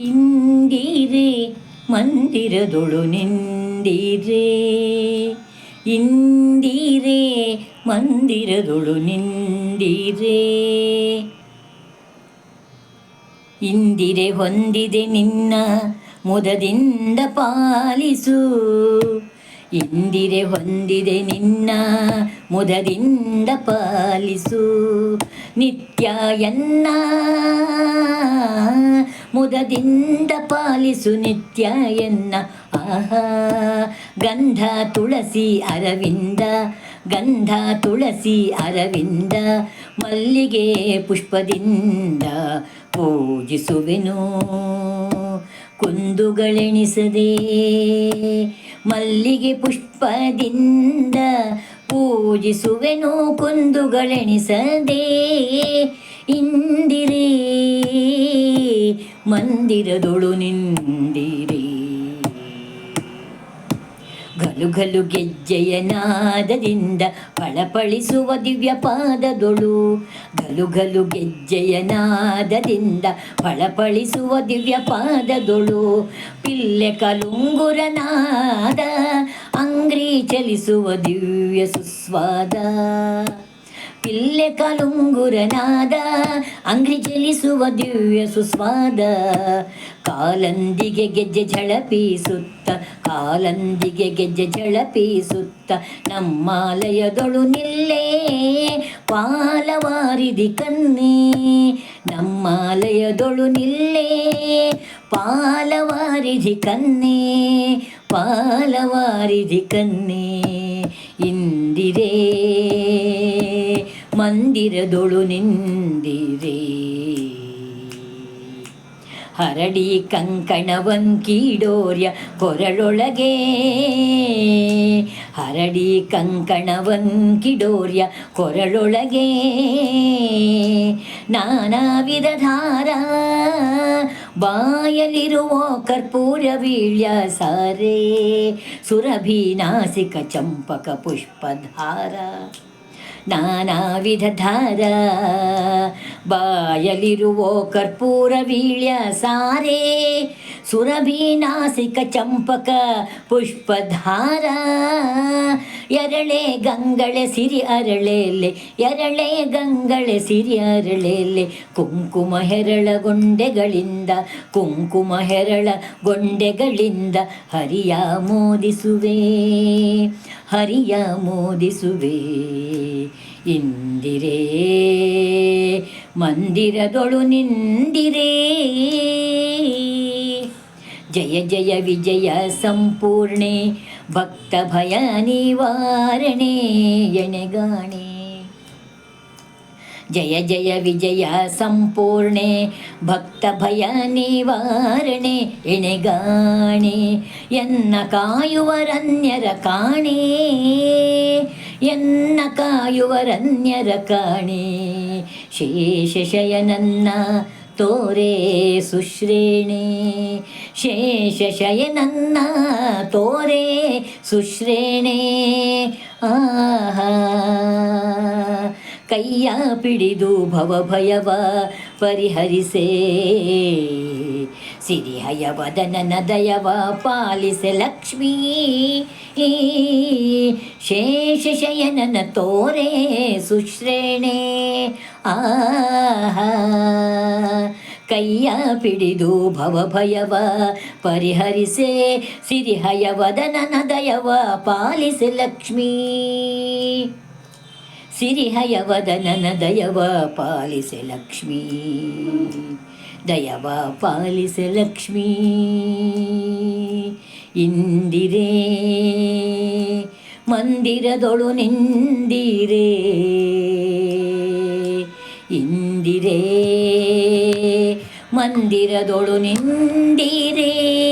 ಇಂದಿರೆ, ಮಂದಿರದೊಳು ನಿಂದಿರೆ. ಇಂದಿರೆ, ಮಂದಿರದೊಳು ನಿಂದಿರೆ. ಇಂದಿರೆ ಹೊಂದಿದೆ ನಿನ್ನ ಮುದದಿಂದ ಪಾಲಿಸು. ಇಂದಿರೆ ಹೊಂದಿದೆ ನಿನ್ನ ಮುದದಿಂದ ಪಾಲಿಸು. ನಿತ್ಯ ಎನ್ನ ಮುದದಿಂದ ಪಾಲಿಸು ನಿತ್ಯ ಎನ್ನ. ಆಹಾ, ಗಂಧ ತುಳಸಿ ಅರವಿಂದ, ಗಂಧ ತುಳಸಿ ಅರವಿಂದ, ಮಲ್ಲಿಗೆ ಪುಷ್ಪದಿಂದ ಪೂಜಿಸುವೆನು. ಕುಂದುಗಳೆಣಿಸದೆ ಮಲ್ಲಿಗೆ ಪುಷ್ಪದಿಂದ ಪೂಜಿಸುವೆನು. ಕುಂದುಗಳೆಣಿಸದೆ ಇಂದಿರೇ ಮಂದಿರದೊಳು ನಿಂದಿರಿ. ಗಲು ಗಲು ಗೆಜ್ಜೆಯ ನಾದದಿಂದ ಪಳಪಳಿಸುವ ದಿವ್ಯ ಪಾದದೊಳು. ಗಲು ಗಲು ಗೆಜ್ಜೆಯ ನಾದದಿಂದ ಫಳಫಳಿಸುವ ದಿವ್ಯ ಪಾದದೊಳು. ಪಿಲ್ಲೆ ಕಲುಂಗುರನಾದ ಅಂಗ್ರಿ ಚಲಿಸುವ ದಿವ್ಯ ಸುಸ್ವಾದ. ಪಿಲ್ಲೆ ಕಲುಂಗುರನಾದ ಅಂಗ್ರಿ ಚಲಿಸುವ ದಿವ್ಯ ಸುಸ್ವಾದ. ಕಾಲಂದಿಗೆ ಗೆಜ್ಜೆ ಝಳಪಿಸುತ್ತ, ಕಾಲಂದಿಗೆ ಗೆಜ್ಜೆ ಝಳಪಿಸುತ್ತ, ನಮ್ಮಾಲಯದೊಳು ನಿಲ್ಲೇ, ಪಾಲವಾರಿದಿ ಕನ್ನಿ ನಮ್ಮಾಲಯದೊಳು ನಿಲ್ಲೇ, ಪಾಲವಾರಿದಿ ಕನ್ನೆ ಪಾಲವಾರಿದಿ ಕನ್ನೆ ಇಂದಿರೇ ಮಂದಿರದೊಳು ನಿಂದಿರೆ. ಹರಡಿ ಕಂಕಣವಂಕೀಡೋರ್ಯ ಕೊರಳೊಳಗೆ. ಹರಡಿ ಕಂಕಣವಂಕಿಡೋರ್ಯ ಕೊರಳೊಳಗೆ. ನಾನಾ ವಿಧಧಾರ ಬಾಯಲಿರುವ ಕರ್ಪೂರ ವೀಳ್ಯ ಸಾರೆ. ಸುರಭಿ ನಾಸಿಕ ಚಂಪಕ ಪುಷ್ಪಧಾರ. ನಾನಾ ವಿಧಧಾರ. ಬಾಯಲಿರುವೋ ಕರ್ಪೂರ ವೀಳ್ಯ ಸಾರೆ. ಸುರಭಿ ನಾಸಿಕ ಚಂಪಕ ಪುಷ್ಪಧಾರ. ಎರಳೆ ಗಂಗಳೆ ಸಿರಿ ಅರಳೆಲೆ, ಎರಳೆ ಗಂಗಳೆ ಸಿರಿ ಅರಳೆಲೆ. ಕುಂಕುಮ ಹೆರಳ ಗೊಂಡೆಗಳಿಂದ, ಕುಂಕುಮ ಹೆರಳ ಗೊಂಡೆಗಳಿಂದ ಹರಿಯ ಮೋದಿಸುವೆ ಹರಿಯ ಮೋದಿಸುವೆ. ಇಂದಿರೇ, ಮಂದಿರದೊಳು ನಿಂದಿರೇ. ಜಯ ಜಯ ವಿಜಯ ಸಂಪೂರ್ಣೆ ಭಕ್ತ ಭಯ ನಿವಾರಣೆ ಎಣೆಗಾಣೆ ಜಯ ಜಯ ವಿಜಯ ಸಂಪೂರ್ಣೆ ಭಕ್ತ ಭಯ ನಿವಾರಣೆ ಎಣೆಗಾಣೆ ಎನ್ನ ಕಾಯುವರನ್ಯರ ಕಾಣೆ ಎನ್ನ ಕಾಯುವರನ್ಯರ ಕಾಣೆ ಶೇಷ ಶಯನನ್ನ ತೋರೆ ಸುಶ್ರೇಣಿ ಶೇಷ ಶಯನನ್ನ ತೋರೆ ಸುಶ್ರೇಣೆ. ಆಹಾ ಕೈಯ ಪಿಡಿದು ಭವಭಯವ ಪರಿಹರಿಸೆ. ಸಿರಿಹಯ ವದನನ ದಯವ ಪಾಲಿಸೆ ಲಕ್ಷ್ಮೀ. ಶೇಷ ಶಯನನ ತೋರೆ ಸುಶ್ರೇಣೆ. ಆಹ. ಕೈಯ ಪಿಡಿದು ಭವಭಯವ ಪರಿಹರಿಸೆ. ಸಿರಿಹಯ ವದನನ ದಯವ ಪಾಲಿಸೆ ಲಕ್ಷ್ಮೀ. ಸಿರಿಹಯ ವದನನ ದಯವ ಪಾಲಿಸೆ ಲಕ್ಷ್ಮೀ ದಯವ ಪಾಲಿಸೆ ಲಕ್ಷ್ಮೀ. ಇಂದಿರೇ ಮಂದಿರದೊಳು ನಿಂದಿರೇ. ಇಂದಿರೇ ಮಂದಿರದೊಳು ನಿಂದಿರೇ.